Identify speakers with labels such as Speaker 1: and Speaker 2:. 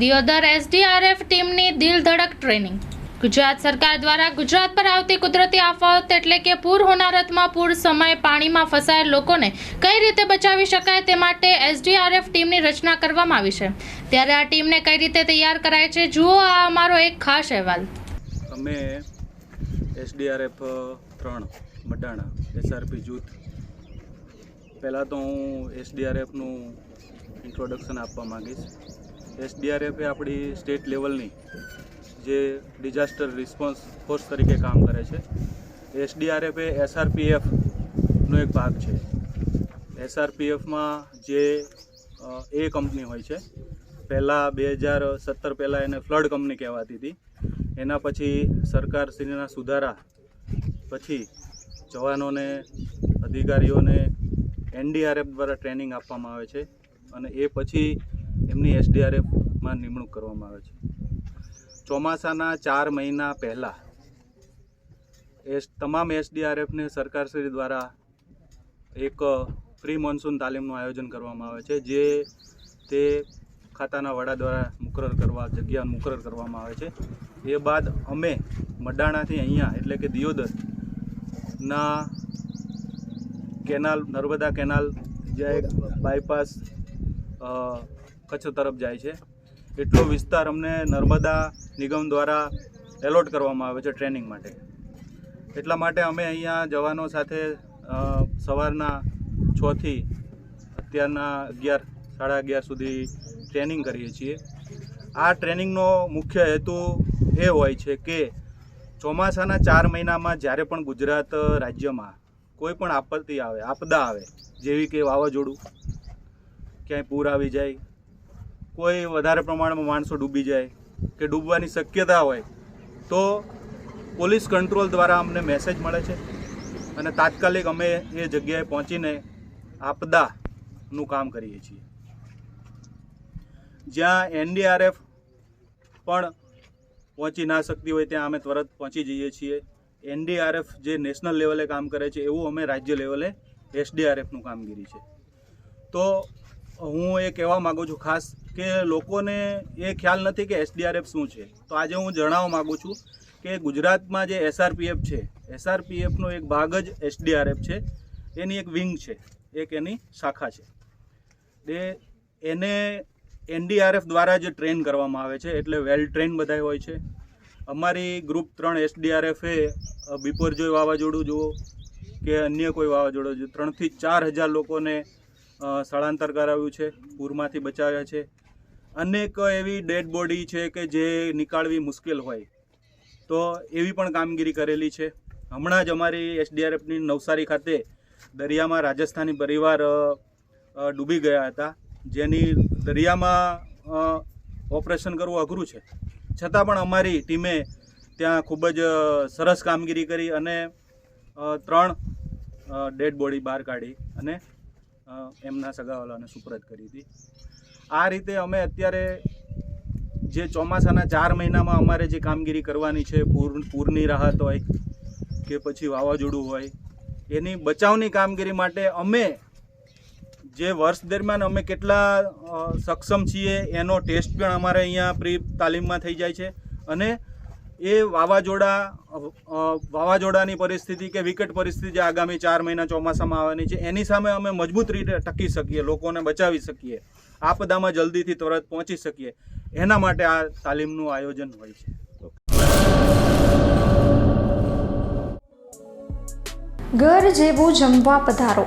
Speaker 1: Deodar SDRF ટીમની દિલ ધડક training. Gujarat સરકાર દ્વારા ગુજરાત પર આવતી કુદરતી આફત એટલે કે પૂર હોનારતમાં પૂર સમયે પાણીમાં ફસાયેલ લોકોને કઈ રીતે બચાવી શકાય તે માટે એસડીઆરએફ ટીમની રચના કરવામાં આવી છે. ત્યારે આ ટીમને કઈ રીતે તૈયાર કરાય છે, જુઓ આ અમારો એક ખાસ અહેવાલ.
Speaker 2: અમે એસડીઆરએફ ત્રણ, મડાણા એસઆરપી જૂથ. પહેલાં તો હું એસડીઆરએફનું ઇન્ટ્રોડક્શન આપવા માગીશ. એસડીઆરએફ એ આપણી સ્ટેટ લેવલની જે ડિઝાસ્ટર રિસ્પોન્સ ફોર્સ તરીકે કામ કરે છે. એસડીઆરએફ એ એસઆરપીએફનો એક ભાગ છે. એસઆરપીએફમાં જે એ કંપની હોય છે. પહેલાં બે હજાર સત્તર પહેલાં એને ફ્લડ કંપની કહેવાતી હતી. એના પછી સરકારશ્રીના સુધારા પછી જવાનોને, અધિકારીઓને એનડીઆરએફ દ્વારા ટ્રેનિંગ આપવામાં આવે છે. અને એ પછી એમની એસડીઆરએફમાં નિમણૂક કરવામાં આવે છે. ચોમાસાના ચાર મહિના પહેલાં એસ, તમામ એસડીઆરએફને સરકારશ્રી દ્વારા એક પ્રી મોન્સૂન તાલીમનું આયોજન કરવામાં આવે છે, જે તે ખાતાના વડા દ્વારા મુકરર કરવા, જગ્યા મુકરર કરવામાં આવે છે. એ બાદ અમે મડાણાથી અહીંયા, એટલે કે દિયોદરના કેનાલ, નર્મદા કેનાલ, જે બાયપાસ કચ્છ તરફ જાય છે. એટલો વિસ્તાર અમને નર્મદા નિગમ દ્વારા એલોટ કરવામાં આવે છે ટ્રેનિંગ માટે. એટલા માટે અમે અહીંયા જવાનો સાથે સવારના છથી અત્યારના અગિયાર, સાડા અગિયાર સુધી ટ્રેનિંગ કરીએ છીએ. આ ટ્રેનિંગનો મુખ્ય હેતુ એ હોય છે કે ચોમાસાના ચાર મહિનામાં જ્યારે પણ ગુજરાત રાજ્યમાં કોઈ પણ આપત્તિ આવે, આપદા આવે, જેવી કે વાવાઝોડું, ક્યાંય પૂર આવી જાય કોઈ વધારે પ્રમાણમાં માણસો ડૂબી જાય કે ડૂબવાની શક્યતા હોય, તો પોલીસ કંટ્રોલ દ્વારા અમને મેસેજ મળે છે અને તાત્કાલિક અમે એ જગ્યાએ પહોંચીને આપદાનું કામ કરીએ છીએ. જ્યાં એનડીઆરએફ પણ પહોંચી ના શકતી હોય ત્યાં અમે તરત પહોંચી જઈએ છીએ. એનડીઆરએફ જે નેશનલ લેવલે કામ કરે છે, એવું અમે રાજ્ય લેવલે એસડીઆરએફનું કામગીરી છે. તો હું એ કહેવા માગું છું ખાસ કે લોકોને એ ખ્યાલ નથી કે એસડીઆરએફ શું છે. તો આજે હું જણાવવા માગું છું કે ગુજરાતમાં જે એસઆરપીએફ છે, એસઆરપીએફનો એક ભાગ જ એસડીઆરએફ છે. એની એક વિંગ છે, એક એની શાખા છે. એ એને એનડીઆરએફ દ્વારા જ ટ્રેન કરવામાં આવે છે, એટલે વેલ ટ્રેન બધા હોય છે. અમારી ગ્રુપ ત્રણ એસડીઆરએફે બિપોરજોય વાવાઝોડું જુઓ કે અન્ય કોઈ વાવાઝોડું જુઓ, ત્રણથી ચાર હજાર લોકોને સ્થળાંતર કરાવ્યું છે, પૂરમાંથી બચાવ્યા છે. અનેક એવી ડેડ બોડી છે કે જે નીકાળવી મુશ્કેલ હોય. તો એવી પણ કામગીરી કરેલી છે. હમણાં જ અમારી એસડીઆરએફની નવસારી ખાતે દરિયામાં રાજસ્થાની પરિવાર ડૂબી ગયા હતા. જેની દરિયામાં ઓપરેશન કરવું અઘરું છે. છતાં પણ અમારી ટીમે ત્યાં ખૂબ જ સરસ કામગીરી કરી અને ત્રણ ડેડ બોડી બહાર કાઢી અને એમના સગાવાલાને સુપરત કરી હતી. આ રીતે અમે અત્યારે જે ચોમાસાના ચાર મહિનામાં અમારે જે કામગીરી કરવાની છે, પૂર, પૂરની રાહત હોય કે પછી વાવાઝોડું હોય, એની બચાવની કામગીરી માટે અમે જે વર્ષ દરમિયાન અમે કેટલા સક્ષમ છીએ એનો ટેસ્ટ પણ અમારે અહીંયા પ્રી તાલીમમાં થઈ જાય છે. અને એ વાવાઝોડા વાવાઝોડાની પરિસ્થિતિ કે વિકટ પરિસ્થિતિ જે આગામી ચાર મહિના ચોમાસામાં આવવાની છે, એની સામે અમે મજબૂત રીતે ટકી શકીએ, લોકોને બચાવી શકીએ, આપદામાં જલ્દીથી તરત પહોંચી શકીએ. એના માટે આ તાલીમનું આયોજન હોય છે.
Speaker 3: ઘર જેવું જમવા પધારો.